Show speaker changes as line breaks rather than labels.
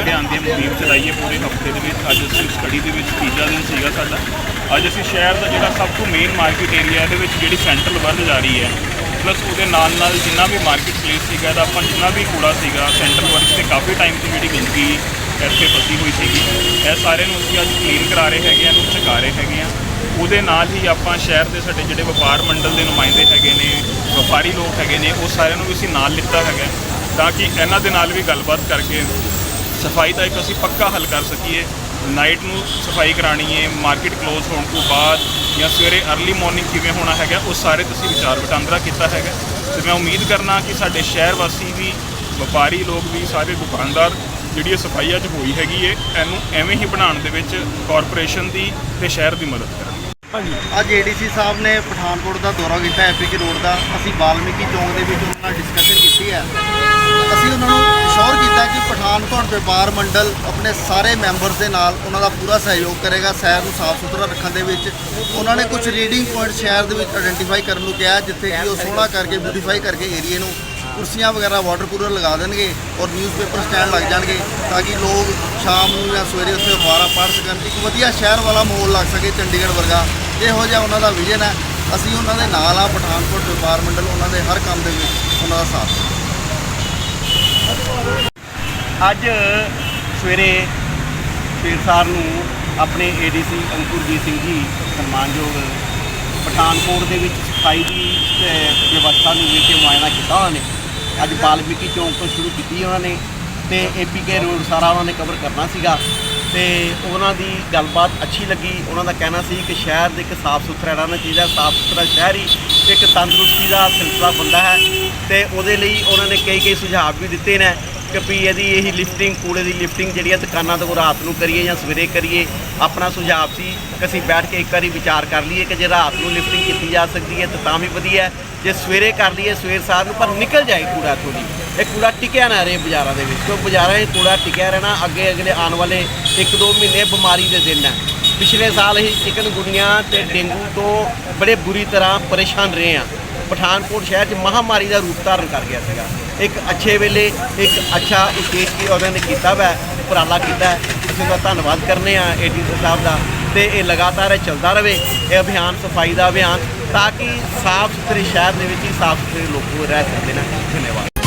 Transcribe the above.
ਅਭਿਆਨ ਦੀ ਮੁਹਿੰਮ ਚਲਾਈ ਹੈ ਪੂਰੇ ਹਫ਼ਤੇ ਦੇ ਵਿੱਚ। ਅੱਜ ਅਸੀਂ ਸਟੱਡੀ ਦੇ ਵਿੱਚ ਤੀਜਾ ਦਿਨ ਸੀਗਾ ਸਾਡਾ। ਅੱਜ ਅਸੀਂ ਸ਼ਹਿਰ ਦਾ ਜਿਹੜਾ ਸਭ ਤੋਂ ਮੇਨ ਮਾਰਕੀਟ ਏਰੀਆ ਇਹਦੇ ਵਿੱਚ ਜਿਹੜੀ ਸੈਂਟਰਲ ਵੱਧ ਜਾ ਰਹੀ ਹੈ। ਪਲੱਸ ਉਹਦੇ ਨਾਲ ਨਾਲ ਜਿੰਨਾ ਵੀ ਮਾਰਕੀਟ ਪਲੇਸ ਸੀਗਾ, ਇਹਦਾ ਆਪਾਂ ਜਿੰਨਾ ਵੀ ਕੂੜਾ ਸੀਗਾ ਸੈਂਟਰਲ ਵਰਕ ਤੇ ਕਾਫੀ ਟਾਈਮ ਤੋਂ ਜਿਹੜੀ ਗੰਦਗੀ ਇੱਥੇ ਫਸੀ ਹੋਈ ਸੀਗੀ। ਇਹ ਸਾਰੇ ਨੂੰ ਅਸੀਂ ਅੱਜ ਕਲੀਨ ਕਰਾ ਰਹੇ ਹੈਗੇ ਆ ਨੂੰ ਚੁਕਾ ਰਹੇ ਹੈਗੇ ਆ। ਉਹਦੇ ਨਾਲ ਹੀ ਆਪਾਂ ਸ਼ਹਿਰ ਦੇ ਸਾਡੇ ਜਿਹੜੇ ਵਪਾਰ ਮੰਡਲ ਦੇ ਨੁਮਾਇੰਦੇ ਹੈਗੇ ਨੇ, ਵਪਾਰੀ ਲੋਕ ਹੈਗੇ ਨੇ, ਉਹ ਸਾਰਿਆਂ ਨੂੰ ਵੀ ਅਸੀਂ ਨਾਲ ਲਿੱਤਾ ਹੈਗਾ ਤਾਂ ਕਿ ਇਹਨਾਂ ਦੇ ਨਾਲ ਵੀ ਗੱਲਬਾਤ ਕਰਕੇ ਸਫ਼ਾਈ ਦਾ ਇੱਕ ਅਸੀਂ ਪੱਕਾ ਹੱਲ ਕਰ ਸਕੀਏ। ਨਾਈਟ ਨੂੰ ਸਫ਼ਾਈ ਕਰਾਣੀ ਹੈ ਮਾਰਕੀਟ ਕਲੋਜ਼ ਹੋਣ ਤੋਂ ਬਾਅਦ ਜਾਂ ਸਵੇਰੇ अर्ਲੀ ਮਾਰਨਿੰਗ ਕਿਵੇਂ ਹੋਣਾ ਹੈਗਾ, ਉਹ ਸਾਰੇ ਤੁਸੀਂ ਵਿਚਾਰ ਵਟਾਂਦਰਾ ਕੀਤਾ ਹੈਗਾ। ਤੇ ਮੈਂ ਉਮੀਦ ਕਰਨਾ ਕਿ ਸਾਡੇ ਸ਼ਹਿਰ ਵਾਸੀ ਵੀ, ਵਪਾਰੀ ਲੋਕ ਵੀ, ਸਾਰੇ ਦੁਕਾਨਦਾਰ, ਜਿਹੜੀ ਇਹ ਸਫ਼ਾਈ ਅੱਜ ਹੋਈ ਹੈਗੀ ਹੈ ਇਹਨੂੰ ਐਵੇਂ ਹੀ ਬਣਾਉਣ ਦੇ ਵਿੱਚ ਕਾਰਪੋਰੇਸ਼ਨ ਦੀ ਤੇ ਸ਼ਹਿਰ ਦੀ ਮਦਦ ਕਰਨਗੇ
ਅੱਜ ਏਡੀਸੀ ਸਾਹਿਬ ਨੇ ਪਠਾਨਕੋਟ ਦਾ ਦੌਰਾ ਕੀਤਾ, ਐਪੀਕੇ ਰੋਡ ਦਾ। ਅਸੀਂ ਵਾਲਮੀਕੀ ਚੌਂਕ ਦੇ ਵਿੱਚ ਉਹਨਾਂ ਨਾਲ ਡਿਸਕਸ਼ਨ ਕੀਤੀ ਹੈ ਅਸੀਂ ਉਹਨਾਂ ਨੂੰ ਅਸ਼ੋਰ ਕੀਤਾ ਕਿ ਪਠਾਨਕੋਟ ਵਪਾਰ ਮੰਡਲ ਆਪਣੇ ਸਾਰੇ ਮੈਂਬਰਸ ਦੇ ਨਾਲ ਉਹਨਾਂ ਦਾ ਪੂਰਾ ਸਹਿਯੋਗ ਕਰੇਗਾ ਸ਼ਹਿਰ ਨੂੰ ਸਾਫ਼ ਸੁਥਰਾ ਰੱਖਣ ਦੇ ਵਿੱਚ। ਉਹਨਾਂ ਨੇ ਕੁਝ ਰੀਡਿੰਗ ਪੁਆਇੰਟ ਸ਼ਹਿਰ ਦੇ ਵਿੱਚ ਆਇਡੈਂਟੀਫਾਈ ਕਰਨ ਨੂੰ ਕਿਹਾ, ਜਿੱਥੇ ਕਿ ਉਹ ਸੋਹਣਾ ਕਰਕੇ ਬਿਊਟੀਫਾਈ ਕਰਕੇ ਏਰੀਏ ਨੂੰ ਕੁਰਸੀਆਂ ਵਗੈਰਾ ਵਾਟਰ ਕੂਲਰ ਲਗਾ ਦੇਣਗੇ ਔਰ ਨਿਊਜ਼ਪੇਪਰ ਸਟੈਂਡ ਲੱਗ ਜਾਣਗੇ ਤਾਂ ਕਿ ਲੋਕ ਸ਼ਾਮ ਨੂੰ ਜਾਂ ਸਵੇਰੇ ਉੱਥੇ ਅਖਬਾਰਾਂ ਪੜ੍ਹ ਸਕਣ। ਇੱਕ ਵਧੀਆ ਸ਼ਹਿਰ ਵਾਲਾ ਮਾਹੌਲ ਲੱਗ ਸਕੇ ਚੰਡੀਗੜ੍ਹ ਵਰਗਾ। ਇਹੋ ਜਿਹਾ ਉਹਨਾਂ ਦਾ ਵਿਜ਼ਨ ਹੈ। ਅਸੀਂ ਉਹਨਾਂ ਦੇ ਨਾਲ ਆ ਪਠਾਨਕੋਟ ਵਪਾਰ ਮੰਡਲ, ਉਹਨਾਂ ਦੇ ਹਰ ਕੰਮ ਦੇ ਵਿੱਚ ਉਹਨਾਂ ਦਾ ਸਾਥ
ਅੱਜ ਸਵੇਰੇ ਸ਼ੇਰਸਾਰ ਨੂੰ ਆਪਣੇ ਏਡੀਸੀ ਅੰਕੁਰਜੀਤ ਸਿੰਘ ਜੀ ਸਨਮਾਨਯੋਗ ਪਠਾਨਕੋਟ ਦੇ ਵਿੱਚ ਸਫ਼ਾਈ ਦੀ ਵਿਵਸਥਾ ਨੂੰ ਲੈ ਕੇ ਮੁਆਇਨਾ ਕੀਤਾ ਉਹਨਾਂ ਨੇ। ਅੱਜ ਬਾਲਮੀਕੀ ਚੌਂਕ ਤੋਂ ਸ਼ੁਰੂ ਕੀਤੀ ਉਹਨਾਂ ਨੇ ਤੇ ਏਪੀਕੇ ਰੋਡ ਸਾਰਾ ਉਹਨਾਂ ਨੇ ਕਵਰ ਕਰਨਾ ਸੀਗਾ ਤੇ ਉਹਨਾਂ ਦੀ ਗੱਲਬਾਤ ਅੱਛੀ ਲੱਗੀ। ਉਹਨਾਂ ਦਾ ਕਹਿਣਾ ਸੀ ਕਿ ਸ਼ਹਿਰ ਦੇ ਇੱਕ ਸਾਫ਼ ਸੁਥਰਾ ਰਹਿਣਾ ਚਾਹੀਦਾ, ਸਾਫ਼ ਸੁਥਰਾ ਸ਼ਹਿਰ ਹੀ ਇੱਕ ਤੰਦਰੁਸਤੀ ਦਾ ਸਿਲਸਿਲਾ ਬੰਦਾ ਹੈ ਤੇ ਉਹਦੇ ਲਈ ਉਹਨਾਂ ਨੇ ਕਈ ਕਈ ਸੁਝਾਅ ਵੀ ਦਿੱਤੇ ਨੇ। ਕਿ ਵੀ ਇਹਦੀ ਇਹੀ ਲਿਫਟਿੰਗ ਕੂੜੇ ਦੀ ਲਿਫਟਿੰਗ ਜਿਹੜੀ ਹੈ ਦੁਕਾਨਾਂ ਤੋਂ ਰਾਤ ਨੂੰ ਕਰੀਏ ਜਾਂ ਸਵੇਰੇ ਕਰੀਏ, ਆਪਣਾ ਸੁਝਾਅ ਸੀ ਕਿ ਅਸੀਂ ਬੈਠ ਕੇ ਇੱਕ ਵਾਰੀ ਵਿਚਾਰ ਕਰ ਲਈਏ ਕਿ ਜੇ ਰਾਤ ਨੂੰ ਲਿਫਟਿੰਗ ਕੀਤੀ ਜਾ ਸਕਦੀ ਹੈ, ਤਾਂ ਤਾਂ ਵੀ ਵਧੀਆ ਜੇ ਸਵੇਰੇ ਕਰ ਲਈਏ, ਸਵੇਰ ਸਾਰ ਨੂੰ, ਪਰ ਨਿਕਲ ਜਾਏ ਕੂੜਾ ਥੋੜੀ ਇਹ ਕੂੜਾ ਟਿਕਿਆ ਨਾ ਰਹੇ ਬਾਜ਼ਾਰਾਂ ਦੇ ਵਿੱਚ, ਕਿਉਂ? ਬਾਜ਼ਾਰਾਂ 'ਚ ਕੂੜਾ ਟਿਕਿਆ ਰਹਿਣਾ ਅੱਗੇ ਅਗਲੇ ਆਉਣ ਵਾਲੇ 1-2 ਮਹੀਨੇ ਬਿਮਾਰੀ ਦੇ ਦਿਨ ਹੈ। ਪਿਛਲੇ ਸਾਲ ਹੀ ਚਿਕਨ ਗੁਨੀਆਂ ਤੇ ਡੇਂਗੂ ਤੋਂ ਬੜੇ ਬੁਰੀ ਤਰ੍ਹਾਂ ਪਰੇਸ਼ਾਨ ਰਹੇ ਆ ਪਠਾਨਕੋਟ ਸ਼ਹਿਰ 'ਚ ਮਹਾਮਾਰੀ ਦਾ ਰੂਪ ਧਾਰਨ ਕਰ ਗਿਆ ਸੀਗਾ। ਇੱਕ ਅੱਛੇ ਵੇਲੇ, ਇੱਕ ਅੱਛਾ ਉਦੇਸ਼ ਕੀ ਉਹਨਾਂ ਨੇ ਕੀਤਾ ਵਾ, ਉਪਰਾਲਾ ਕੀਤਾ। ਹੈ। ਅਸੀਂ ਉਹਦਾ ਧੰਨਵਾਦ ਕਰਨੇ ਆ ਏਡੀ ਸਾਹਿਬ ਦਾ ਤੇ ਇਹ ਲਗਾਤਾਰ ਇਹ ਚੱਲਦਾ ਰਹੇ, ਇਹ ਅਭਿਆਨ, ਸਫ਼ਾਈ ਦਾ ਅਭਿਆਨ ਤਾਂ ਕਿ ਸਾਫ਼ ਸੁਥਰੇ ਸ਼ਹਿਰ ਦੇ ਵਿੱਚ ਹੀ ਸਾਫ਼ ਸੁਥਰੇ ਲੋਕ ਰਹਿ ਸਕਦੇ ਨੇ। ਧੰਨਵਾਦ।